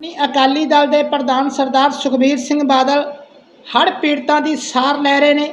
ਸ਼੍ਰੋਮਣੀ ਅਕਾਲੀ ਦਲ ਦੇ ਪ੍ਰਧਾਨ ਸਰਦਾਰ ਸੁਖਬੀਰ ਸਿੰਘ ਬਾਦਲ ਹੜ੍ਹ ਪੀੜਤਾਂ ਦੀ ਸਾਰ ਲੈ ਰਹੇ ਨੇ,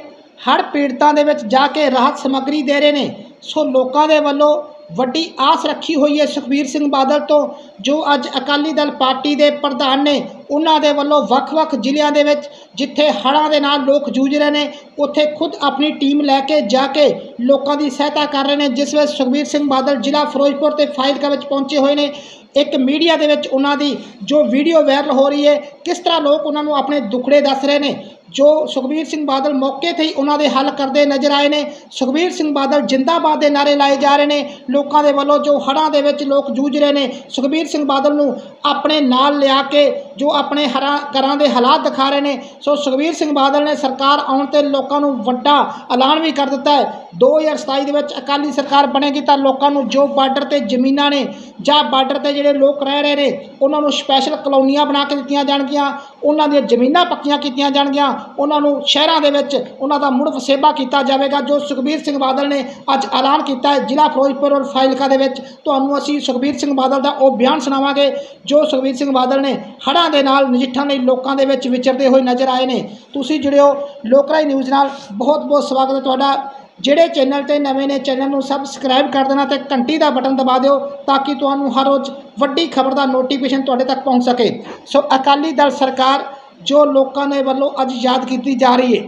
ਹੜ੍ਹ ਪੀੜਤਾਂ ਦੇ ਵਿੱਚ ਜਾ ਕੇ ਰਾਹਤ ਸਮੱਗਰੀ ਦੇ ਰਹੇ ਨੇ। ਸੋ ਲੋਕਾਂ ਦੇ ਵੱਲੋਂ ਵੱਡੀ ਆਸ ਰੱਖੀ ਹੋਈ ਹੈ ਸੁਖਬੀਰ ਸਿੰਘ ਬਾਦਲ ਤੋਂ, ਜੋ ਅੱਜ ਅਕਾਲੀ ਦਲ ਪਾਰਟੀ ਦੇ ਪ੍ਰਧਾਨ ਨੇ ਉਹਨਾਂ ਦੇ ਵੱਲੋਂ ਵੱਖ-ਵੱਖ ਜ਼ਿਲ੍ਹਿਆਂ ਦੇ ਵਿੱਚ ਜਿੱਥੇ ਹੜ੍ਹਾਂ ਦੇ ਨਾਲ ਲੋਕ ਜੂਝ ਰਹੇ ਨੇ, ਉੱਥੇ ਖੁਦ ਆਪਣੀ ਟੀਮ ਲੈ ਕੇ ਜਾ ਕੇ ਲੋਕਾਂ ਦੀ ਸਹਾਇਤਾ ਕਰ ਰਹੇ ਨੇ, ਜਿਸ ਵਿੱਚ ਸੁਖਬੀਰ ਸਿੰਘ ਬਾਦਲ ਜ਼ਿਲ੍ਹਾ ਫਿਰੋਜ਼ਪੁਰ ਤੇ ਫਾਜ਼ਿਲਕਾ ਵਿੱਚ ਪਹੁੰਚੇ ਹੋਏ ਨੇ। ਇੱਕ ਮੀਡੀਆ ਦੇ ਵਿੱਚ ਉਹਨਾਂ ਦੀ ਜੋ ਵੀਡੀਓ ਵਾਇਰਲ ਹੋ ਰਹੀ ਹੈ, ਕਿਸ ਤਰ੍ਹਾਂ ਲੋਕ ਉਹਨਾਂ ਨੂੰ ਆਪਣੇ ਦੁੱਖੜੇ ਦੱਸ ਰਹੇ ਨੇ, ਜੋ ਸੁਖਬੀਰ ਸਿੰਘ ਬਾਦਲ ਮੌਕੇ ਤੇ ਹੀ ਉਹਨਾਂ ਦੇ ਹੱਲ ਕਰਦੇ ਨਜ਼ਰ ਆਏ ਨੇ। ਸੁਖਬੀਰ ਸਿੰਘ ਬਾਦਲ ਜਿੰਦਾਬਾਦ ਦੇ ਨਾਰੇ ਲਾਏ ਜਾ ਰਹੇ ਨੇ। ਲੋਕਾਂ ਦੇ ਵੱਲੋਂ ਜੋ ਹੜ੍ਹਾਂ ਦੇ ਵਿੱਚ ਲੋਕ ਜੂਝ ਰਹੇ ਨੇ, ਸੁਖਬੀਰ ਸਿੰਘ ਬਾਦਲ ਨੂੰ ਆਪਣੇ ਨਾਲ ਲਿਆ ਕੇ ਜੋ ਆਪਣੇ ਹਰਾਂ ਘਰਾਂ ਦੇ ਹਾਲਾਤ ਦਿਖਾ ਰਹੇ ਨੇ। ਸੋ ਸੁਖਬੀਰ ਸਿੰਘ ਬਾਦਲ ਨੇ ਸਰਕਾਰ ਆਉਣ ਤੇ ਲੋਕਾਂ ਨੂੰ ਵੱਡਾ ਐਲਾਨ ਵੀ ਕਰ ਦਿੱਤਾ ਹੈ। 2027 ਦੇ ਵਿੱਚ ਅਕਾਲੀ ਸਰਕਾਰ ਬਣੇਗੀ ਤਾਂ ਲੋਕਾਂ ਨੂੰ ਜੋ ਬਾਰਡਰ ਤੇ ਜ਼ਮੀਨਾਂ ਨੇ ਜਾਂ ਬਾਰਡਰ ਤੇ ਜਿਹੜੇ ਲੋਕ ਰਹਿ ਰਹੇ ਨੇ, ਉਹਨਾਂ ਨੂੰ ਸਪੈਸ਼ਲ ਕਲੋਨੀਆਂ ਬਣਾ ਕੇ ਦਿੱਤੀਆਂ ਜਾਣਗੀਆਂ, ਉਹਨਾਂ ਦੀਆਂ ਜ਼ਮੀਨਾਂ ਪੱਕੀਆਂ ਕੀਤੀਆਂ ਜਾਣਗੀਆਂ, ਉਹਨਾਂ ਨੂੰ ਸ਼ਹਿਰਾਂ ਦੇ ਵਿੱਚ ਉਹਨਾਂ ਦਾ ਮੁੜ ਵਸੇਬਾ ਕੀਤਾ ਜਾਵੇਗਾ, ਜੋ ਸੁਖਬੀਰ ਸਿੰਘ ਬਾਦਲ ਨੇ ਅੱਜ ਐਲਾਨ ਕੀਤਾ ਹੈ ਜ਼ਿਲ੍ਹਾ ਫਿਰੋਜ਼ਪੁਰ ਔਰ ਫਾਜ਼ਿਲਕਾ ਦੇ ਵਿੱਚ। ਤੁਹਾਨੂੰ ਅਸੀਂ ਸੁਖਬੀਰ ਸਿੰਘ ਬਾਦਲ ਦਾ ਉਹ ਬਿਆਨ ਸੁਣਾਵਾਂਗੇ, ਜੋ ਸੁਖਬੀਰ ਸਿੰਘ ਬਾਦਲ ਨੇ ਹੜ੍ਹਾਂ ਦੇ ਨਾਲ, ਨਜਿੱਠਣ ਲਈ ਲੋਕਾਂ ਦੇ ਵਿੱਚ ਵਿਚਰਦੇ ਹੋਏ ਨਜ਼ਰ ਆਏ ਨੇ। ਤੁਸੀਂ ਜੁੜਿਓ ਲੋਕਰਾਈ ਨਿਊਜ਼ ਨਾਲ। ਬਹੁਤ ਬਹੁਤ ਸਵਾਗਤ ਹੈ ਤੁਹਾਡਾ। ਜਿਹੜੇ ਚੈਨਲ ਤੇ ਨਵੇਂ ਨੇ, ਚੈਨਲ ਨੂੰ ਸਬਸਕ੍ਰਾਈਬ ਕਰ ਦੇਣਾ ਤੇ ਘੰਟੀ ਦਾ ਬਟਨ ਦਬਾ ਦਿਓ ਤਾਂ ਕਿ ਤੁਹਾਨੂੰ ਹਰ ਰੋਜ਼ ਵੱਡੀ ਖਬਰ ਦਾ ਨੋਟੀਫਿਕੇਸ਼ਨ ਤੁਹਾਡੇ ਤੱਕ ਪਹੁੰਚ ਸਕੇ। ਸੋ ਅਕਾਲੀ ਦਲ ਸਰਕਾਰ ਜੋ ਲੋਕਾਂ ਦੇ ਵੱਲੋਂ ਅੱਜ ਯਾਦ ਕੀਤੀ ਜਾ ਰਹੀ ਹੈ।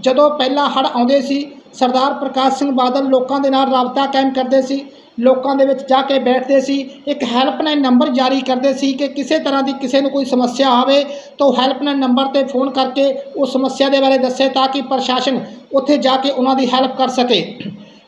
ਜਦੋਂ ਪਹਿਲਾਂ ਹੜ੍ਹ ਆਉਂਦੇ ਸੀ ਸਰਦਾਰ ਪ੍ਰਕਾਸ਼ ਸਿੰਘ ਬਾਦਲ ਲੋਕਾਂ ਦੇ ਨਾਲ ਰਾਬਤਾ ਕਾਇਮ ਕਰਦੇ ਸੀ, ਲੋਕਾਂ ਦੇ ਵਿੱਚ ਜਾ ਕੇ ਬੈਠਦੇ ਸੀ, ਇੱਕ ਹੈਲਪਲਾਈਨ ਨੰਬਰ ਜਾਰੀ ਕਰਦੇ ਸੀ ਕਿ ਕਿਸੇ ਤਰ੍ਹਾਂ ਦੀ ਕਿਸੇ ਨੂੰ ਕੋਈ ਸਮੱਸਿਆ ਆਵੇ ਤਾਂ ਉਹ ਹੈਲਪਲਾਈਨ ਨੰਬਰ ਤੇ ਫੋਨ ਕਰਕੇ ਉਹ ਸਮੱਸਿਆ ਦੇ ਬਾਰੇ ਦੱਸੇ ਤਾਂ ਕਿ ਪ੍ਰਸ਼ਾਸਨ ਉੱਥੇ ਜਾ ਕੇ ਉਹਨਾਂ ਦੀ ਹੈਲਪ ਕਰ ਸਕੇ।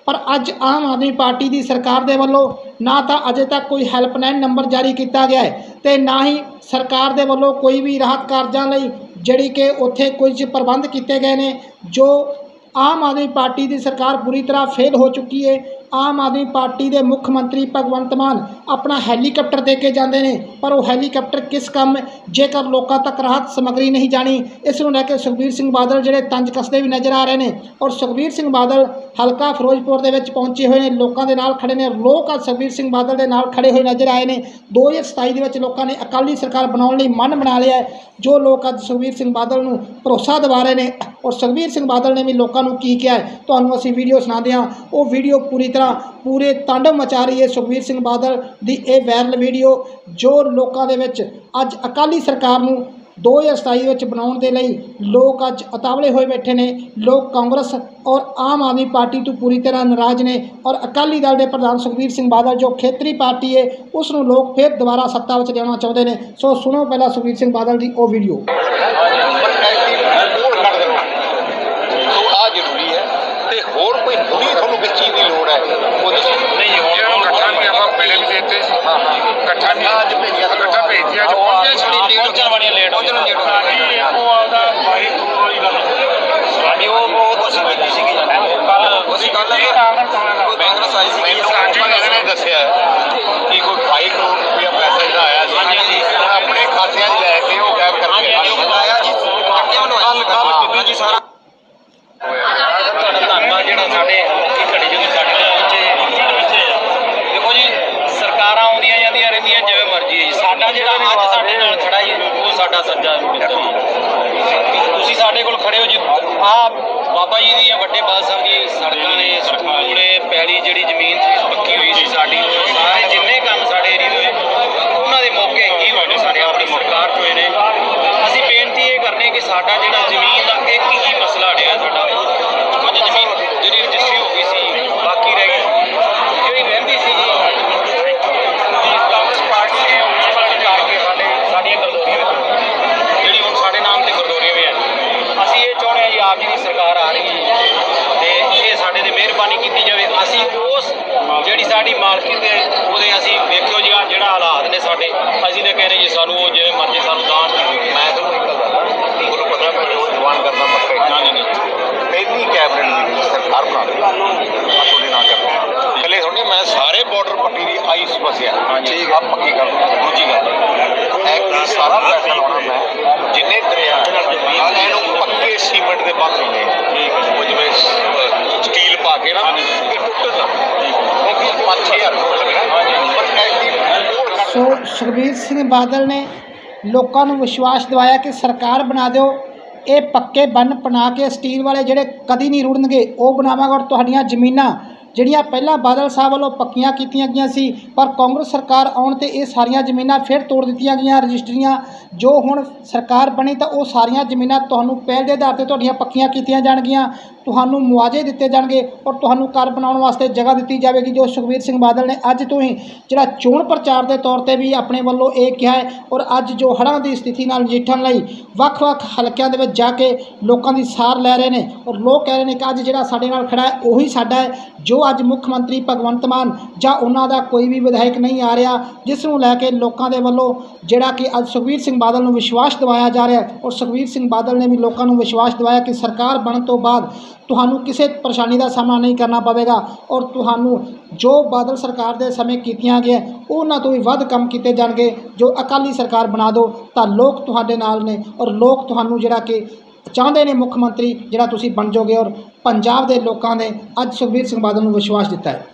ਪਰ ਅੱਜ ਆਮ ਆਦਮੀ ਪਾਰਟੀ ਦੀ ਸਰਕਾਰ ਦੇ ਵੱਲੋਂ ਨਾ ਤਾਂ ਅਜੇ ਤੱਕ ਕੋਈ ਹੈਲਪਲਾਈਨ ਨੰਬਰ ਜਾਰੀ ਕੀਤਾ ਗਿਆ ਹੈ ਤੇ ਨਾ ਹੀ ਸਰਕਾਰ ਦੇ ਵੱਲੋਂ ਕੋਈ ਵੀ ਰਾਹਤ ਕਾਰਜਾਂ ਲਈ ਜਿਹੜੀ ਕਿ ਉੱਥੇ ਕੁਝ ਪ੍ਰਬੰਧ ਕੀਤੇ ਗਏ ਨੇ, ਜੋ ਆਮ ਆਦਮੀ ਪਾਰਟੀ ਦੀ ਸਰਕਾਰ ਪੂਰੀ ਤਰ੍ਹਾਂ ਫੇਲ ਹੋ ਚੁੱਕੀ ਹੈ। ਆਮ ਆਦਮੀ ਪਾਰਟੀ ਦੇ ਮੁੱਖ ਮੰਤਰੀ ਭਗਵੰਤ ਮਾਨ ਆਪਣਾ ਹੈਲੀਕਾਪਟਰ ਦੇ ਕੇ ਜਾਂਦੇ ਨੇ, ਪਰ ਉਹ ਹੈਲੀਕਾਪਟਰ ਕਿਸ ਕੰਮ, ਜੇਕਰ ਲੋਕਾਂ ਤੱਕ ਰਾਹਤ ਸਮੱਗਰੀ ਨਹੀਂ ਜਾਣੀ, ਇਸ ਨੂੰ ਲੈ ਕੇ ਸੁਖਬੀਰ ਸਿੰਘ ਬਾਦਲ ਜਿਹੜੇ ਤੰਜ ਕੱਸਦੇ ਵੀ ਨਜ਼ਰ ਆ ਰਹੇ ਨੇ, ਔਰ ਸੁਖਬੀਰ ਸਿੰਘ ਬਾਦਲ ਹਲਕਾ ਫਿਰੋਜ਼ਪੁਰ ਦੇ ਵਿੱਚ ਪਹੁੰਚੇ ਹੋਏ ਨੇ, ਲੋਕਾਂ ਦੇ ਨਾਲ ਖੜੇ ਨੇ ਲੋਕ ਅੱਜ ਸੁਖਬੀਰ ਸਿੰਘ ਬਾਦਲ ਦੇ ਨਾਲ ਖੜੇ ਹੋਏ ਨਜ਼ਰ ਆਏ ਨੇ। 2027 ਦੇ ਵਿੱਚ ਲੋਕਾਂ ਨੇ ਅਕਾਲੀ ਸਰਕਾਰ ਬਣਾਉਣ ਲਈ ਮਨ ਬਣਾ ਲਿਆ ਜੋ ਲੋਕ ਅੱਜ ਸੁਖਬੀਰ ਸਿੰਘ ਬਾਦਲ ਨੂੰ ਭਰੋਸਾ ਦਿਵਾ ਰਹੇ ਨੇ, ਔਰ ਸੁਖਬੀਰ ਸਿੰਘ ਬਾਦਲ ਨੇ ਵੀ ਲੋਕਾਂ ਨੂੰ ਕੀ ਕਿਹਾ ਤੁਹਾਨੂੰ ਅਸੀਂ ਵੀਡੀਓ ਸੁਣਾਉਂਦੇ ਹਾਂ। ਉਹ ਵੀਡੀਓ ਪੂਰੀ ਤਰ੍ਹਾਂ ਪੂਰੇ ਤਾਂਡਵ ਮਚਾ ਰਹੀ ਹੈ ਸੁਖਬੀਰ ਸਿੰਘ ਬਾਦਲ ਦੀ ਇਹ ਵਾਇਰਲ ਵੀਡੀਓ ਜੋ ਲੋਕਾਂ ਦੇ ਵਿੱਚ। ਅੱਜ ਅਕਾਲੀ ਸਰਕਾਰ ਨੂੰ 2027 ਵਿੱਚ ਬਣਾਉਣ ਦੇ ਲਈ ਲੋਕ ਅੱਜ ਉਤਾਵਲੇ ਹੋਏ ਬੈਠੇ ਨੇ। ਲੋਕ ਕਾਂਗਰਸ ਔਰ ਆਮ ਆਦਮੀ ਪਾਰਟੀ ਤੋਂ ਪੂਰੀ ਤਰ੍ਹਾਂ ਨਾਰਾਜ਼ ਨੇ ਔਰ ਅਕਾਲੀ ਦਲ ਦੇ ਪ੍ਰਧਾਨ ਸੁਖਬੀਰ ਸਿੰਘ ਬਾਦਲ ਜੋ ਖੇਤਰੀ ਪਾਰਟੀ ਹੈ, ਉਸ ਨੂੰ ਲੋਕ ਫਿਰ ਦੁਬਾਰਾ ਸੱਤਾ ਵਿੱਚ ਲਿਆਉਣਾ ਚਾਹੁੰਦੇ ਨੇ। ਸੋ ਸੁਣੋ ਪਹਿਲਾਂ ਸੁਖਬੀਰ ਸਿੰਘ ਬਾਦਲ ਦੀ ਉਹ ਵੀਡੀਓ ਹੋਰ ਕੱਢ ਦੇਣਾ ਸੋ ਆ ਜ਼ਰੂਰੀ ਹੈ ਤੇ ਹੋਰ ਕੋਈ ਹੁਣੀ ਤੁਹਾਨੂੰ ਕਿਸ ਚੀਜ਼ ਦੀ ਲੋੜ ਹੈ ਉਹਦੀ ਨਹੀਂ ਹੁਣ ਹੁਣ ਇਕੱਠਾ ਨਹੀਂ ਆਪਾਂ ਪਹਿਲੇ ਵੀ ਦਿੱਤੇ ਸੀ ਹਾਂ ਹਾਂ ਇਕੱਠਾ ਨਹੀਂ ਅੱਜ ਭੇਜਿਆ ਸੀ। ਇਕੱਠਾ ਭੇਜਿਆ ਅੱਜ ਉਹ ਪਹੁੰਚਿਆ ਸਾਡੀ ਸਾਡੀ ਲੇਟ ਪਹੁੰਚਣ ਵਾਲੀਆਂ ਲੇਟ ਪਹੁੰਚਣ ਵਾਲੀਆਂ late ਸਾਡੀ ਉਹ ਆਪਦਾ ਬਾਈ ਟੂਰ ਵਾਲੀ ਗੱਲ ਸਾਡੀ ਉਹ ਉਹ ਅਸੀਂ ਕੀਤੀ ਸੀਗੀ ਅਸੀਂ ਕੱਲ ਕੋਈ ਬੈਂਗਰਸ ਆਈ ਸੀ ਮੈਨੂੰ ਉਹਨਾਂ ਨੇ ਦੱਸਿਆ ਕਿ ਕੋਈ 2 ਕਰੋੜ ਰੁਪਇਆ ਪੈਸਾ ਜਿਹੜਾ ਆਇਆ ਸੀ ਆਪਣੇ ਖਾਤਿਆਂ 'ਚ ਲੈ ਕੇ ਉਹ ਗਾਇਬ ਕਰਕੇ ਆਇਆ ਜੀ ਕੱਟਿਆ ਉਹਨੂੰ ਕੱਲ ਕੱਲ ਜੀ ਸਾਰਾ। ਤੁਹਾਡਾ ਧੰਨਵਾਦ ਜਿਹੜਾ ਸਾਡੇ ਕੀ ਘੜੀ ਜਦੋਂ ਸਾਡੇ ਪਹੁੰਚੇ। ਦੇਖੋ ਜੀ ਸਰਕਾਰਾਂ ਆਉਂਦੀਆਂ ਜਾਂਦੀਆਂ ਰਹਿੰਦੀਆਂ ਜਿਵੇਂ ਮਰਜ਼ੀ ਹੈ ਜੀ। ਸਾਡਾ ਜਿਹੜਾ ਅੱਜ ਸਾਡੇ ਨਾਲ ਖੜਾ ਹੈ ਉਹ ਸਾਡਾ ਸੱਜਾ ਤੁਸੀਂ ਸਾਡੇ ਕੋਲ ਖੜੇ ਹੋ ਜੀ। ਆ ਬਾਬਾ ਜੀ ਦੀਆਂ ਵੱਡੇ ਬਾਦ ਸਾਹਿਬ ਦੀ ਸੜਕਾਂ ਨੇ ਸਕੂਲ ਨੇ ਪੈਲੀ ਜਿਹੜੀ ਜ਼ਮੀਨ ਸੀ ਪੱਕੀ ਹੋਈ ਸੀ ਸਾਡੀ। ਸਾਰੇ ਜਿੰਨੇ ਕੰਮ ਸਾਡੇ ਏਰੀਏ ਦੇ ਹੋਏ, ਉਹਨਾਂ ਦੇ ਮੌਕੇ ਹੀ ਹੋਏ ਨੇ ਸਾਡੇ ਆਪਣੀ ਸਰਕਾਰ ਚ ਹੋਏ ਨੇ। ਅਸੀਂ ਬੇਨਤੀ ਇਹ ਕਰਨੇ ਕਿ ਸਾਡਾ ਜਿਹੜਾ ਜ਼ਮੀਨ ਦਾ ਇੱਕ ਹੀ ਮਸਲਾ ਰਿਹਾ ਸਾਡਾ ਕੁਝ ਜ਼ਮੀਨ ਜਿਹੜੀ ਰਜਿਸਟਰੀ ਹੋ ਗਈ ਸੀ ਬਾਕੀ ਰਹਿ ਗਈ। ਜਿਹੜੀ ਰਹਿੰਦੀ ਸੀ ਜੀ ਕਾਂਗਰਸ ਪਾਰਟੀ ਨੇ ਉਹਨਾਂ ਪਾਰਟੀ ਕਰਕੇ ਸਾਡੇ ਸਾਡੀਆਂ ਗਰਦੋਰੀਆਂ ਵਿੱਚ ਜਿਹੜੀ ਹੁਣ ਸਾਡੇ ਨਾਮ ਤੇ ਗਰਦੋਰੀਆਂ ਵੀ ਹੈ ਅਸੀਂ ਇਹ ਚਾਹੁੰਦੇ ਹਾਂ ਜੀ ਆਪ ਜੀ ਦੀ ਸਰਕਾਰ ਆ ਰਹੀ ਹੈ ਤੇ ਇਹ ਸਾਡੇ ਤੇ ਮਿਹਰਬਾਨੀ ਕੀਤੀ ਜਾਵੇ ਅਸੀਂ ਉਸ ਜਿਹੜੀ ਸਾਡੀ ਮਾਲਕੀ ਤੇ ਉਹਦੇ ਅਸੀਂ ਵੇਖਿਓ ਜੀ ਆਹ ਜਿਹੜਾ ਹਾਲਾਤ ਨੇ ਸਾਡੇ। ਅਸੀਂ ਤਾਂ ਕਹਿੰਦੇ ਜੀ ਸਾਨੂੰ ਉਹ ਜਿਵੇਂ ਮਰਜ਼ੀ ਸਾਨੂੰ ਦਾਨ ਮੈਂ ਤੁਹਾਨੂੰ ਇੱਕ ਗੱਲ ਦੱਸਦਾ ਤੁਹਾਨੂੰ ਪਤਾ ਮੈਂ ਰੋਜ਼ ਜਵਾਨ ਕਰਦਾ ਪੱਕਾ ਨਹੀਂ ਨਹੀਂ ਨਹੀਂ ਪਹਿਲੀ ਕੈਬਨਿਟ ਦੀ ਸਰਕਾਰ ਬਣਾ ਲਈ ਆ ਨਾਲ ਕਰਦਾ। ਪਹਿਲੇ ਸੁਣਨੇ ਮੈਂ ਸਾਰੇ ਬਾਰਡਰ ਪੱਟੀ ਦੀ ਆਈ ਸਮੱਸਿਆ ਠੀਕ ਆ ਪੱਕੀ ਕਰ ਦੂੰ ਦੂਜੀ ਗੱਲ। ਸਾਰਾ ਪੈਸਾ ਲਾਉਣਾ ਮੈਂ। ਜਿੰਨੇ ਦਰਿਆ ਇਹਨੂੰ ਪੱਕੇ ਸੀਮੈਂਟ ਦੇ ਬੰਦ ਹੋਣੇ ਠੀਕ ਹੈ। ਜਿਵੇਂ ਸਟੀਲ ਪਾ ਕੇ ਨਾ ਇਹ ਟੁੱਟਣ ਨਾ। ਸੋ ਸੁਖਬੀਰ ਸਿੰਘ ਬਾਦਲ ਨੇ ਲੋਕਾਂ ਨੂੰ ਵਿਸ਼ਵਾਸ ਦਿਵਾਇਆ ਕਿ ਸਰਕਾਰ ਬਣਾ ਦਿਓ, ਇਹ ਪੱਕੇ ਬੰਨ ਬਣਾ ਕੇ ਸਟੀਲ ਵਾਲੇ ਜਿਹੜੇ ਕਦੀ ਨਹੀਂ ਰੁੜਨਗੇ, ਉਹ ਬਣਾਵਾਂਗੇ ਔਰ ਤੁਹਾਡੀਆਂ ਜ਼ਮੀਨਾਂ ਜਿਹੜੀਆਂ ਪਹਿਲਾਂ ਬਾਦਲ ਸਾਹਿਬ ਵੱਲੋਂ ਪੱਕੀਆਂ ਕੀਤੀਆਂ ਗਈਆਂ ਸੀ, ਪਰ ਕਾਂਗਰਸ ਸਰਕਾਰ ਆਉਣ ਤੇ ਇਹ ਸਾਰੀਆਂ ਜ਼ਮੀਨਾਂ ਫਿਰ ਤੋੜ ਦਿੱਤੀਆਂ ਗਈਆਂ, ਰਜਿਸਟਰੀਆਂ ਜੋ ਹੁਣ ਸਰਕਾਰ ਬਣੀ ਤਾਂ ਉਹ ਸਾਰੀਆਂ ਜ਼ਮੀਨਾਂ ਤੁਹਾਨੂੰ ਪਹਿਲ ਦੇ ਆਧਾਰ ਤੇ ਤੁਹਾਡੀਆਂ ਪੱਕੀਆਂ ਕੀਤੀਆਂ ਜਾਣਗੀਆਂ, ਤੁਹਾਨੂੰ ਮੁਆਵਜ਼ੇ ਦਿੱਤੇ ਜਾਣਗੇ ਔਰ ਤੁਹਾਨੂੰ ਘਰ ਬਣਾਉਣ ਵਾਸਤੇ ਜਗ੍ਹਾ ਦਿੱਤੀ ਜਾਵੇਗੀ ਜੋ ਸੁਖਬੀਰ ਸਿੰਘ ਬਾਦਲ ਨੇ ਅੱਜ ਤੋਂ ਹੀ ਜਿਹੜਾ ਚੋਣ ਪ੍ਰਚਾਰ ਦੇ ਤੌਰ ਤੇ ਵੀ ਆਪਣੇ ਵੱਲੋਂ ਇਹ ਕਿਹਾ ਹੈ ਔਰ ਅੱਜ ਜੋ ਹੜ੍ਹਾਂ ਦੀ ਸਥਿਤੀ ਨਾਲ ਨਜਿੱਠਣ ਲਈ ਵੱਖ-ਵੱਖ ਹਲਕਿਆਂ ਦੇ ਵਿੱਚ ਜਾ ਕੇ ਲੋਕਾਂ ਦੀ ਸਾਰ ਲੈ ਰਹੇ ਨੇ ਔਰ ਲੋਕ ਕਹਿ ਰਹੇ ਨੇ ਕਿ ਅੱਜ ਜਿਹੜਾ ਸਾਡੇ ਨਾਲ ਖੜਾ ਹੈ, ਉਹੀ ਸਾਡਾ ਹੈ, ਜੋ ਉਹ ਅੱਜ ਮੁੱਖ ਮੰਤਰੀ ਭਗਵੰਤ ਮਾਨ ਜਾਂ ਉਹਨਾਂ ਦਾ ਕੋਈ ਵੀ ਵਿਧਾਇਕ ਨਹੀਂ ਆ ਰਿਹਾ, ਜਿਸ ਨੂੰ ਲੈ ਕੇ ਲੋਕਾਂ ਦੇ ਵੱਲੋਂ ਜਿਹੜਾ ਕਿ ਅੱਜ ਸੁਖਬੀਰ ਸਿੰਘ ਬਾਦਲ ਨੂੰ ਵਿਸ਼ਵਾਸ ਦਿਵਾਇਆ ਜਾ ਰਿਹਾ ਔਰ ਸੁਖਬੀਰ ਸਿੰਘ ਬਾਦਲ ਨੇ ਵੀ ਲੋਕਾਂ ਨੂੰ ਵਿਸ਼ਵਾਸ ਦਿਵਾਇਆ ਕਿ ਸਰਕਾਰ ਬਣਨ ਤੋਂ ਬਾਅਦ ਤੁਹਾਨੂੰ ਕਿਸੇ ਪਰੇਸ਼ਾਨੀ ਦਾ ਸਾਹਮਣਾ ਨਹੀਂ ਕਰਨਾ ਪਵੇਗਾ ਔਰ ਤੁਹਾਨੂੰ ਜੋ ਬਾਦਲ ਸਰਕਾਰ ਦੇ ਸਮੇਂ ਕੀਤੀਆਂ ਗਿਆ ਉਹਨਾਂ ਤੋਂ ਵੀ ਵੱਧ ਕੰਮ ਕੀਤੇ ਜਾਣਗੇ, ਜੋ ਅਕਾਲੀ ਸਰਕਾਰ ਬਣਾ ਦਿਓ ਤਾਂ ਲੋਕ ਤੁਹਾਡੇ ਨਾਲ ਨੇ ਔਰ ਲੋਕ ਤੁਹਾਨੂੰ ਜਿਹੜਾ ਕਿ ਚਾਹੁੰਦੇ ਨੇ ਮੁੱਖ ਮੰਤਰੀ ਜਿਹੜਾ ਤੁਸੀਂ ਬਣ ਜਾਓਗੇ ਔਰ ਪੰਜਾਬ ਦੇ ਲੋਕਾਂ ਨੇ ਅੱਜ ਸੁਖਬੀਰ ਸਿੰਘ ਬਾਦਲ ਨੂੰ ਵਿਸ਼ਵਾਸ ਦਿੱਤਾ ਹੈ।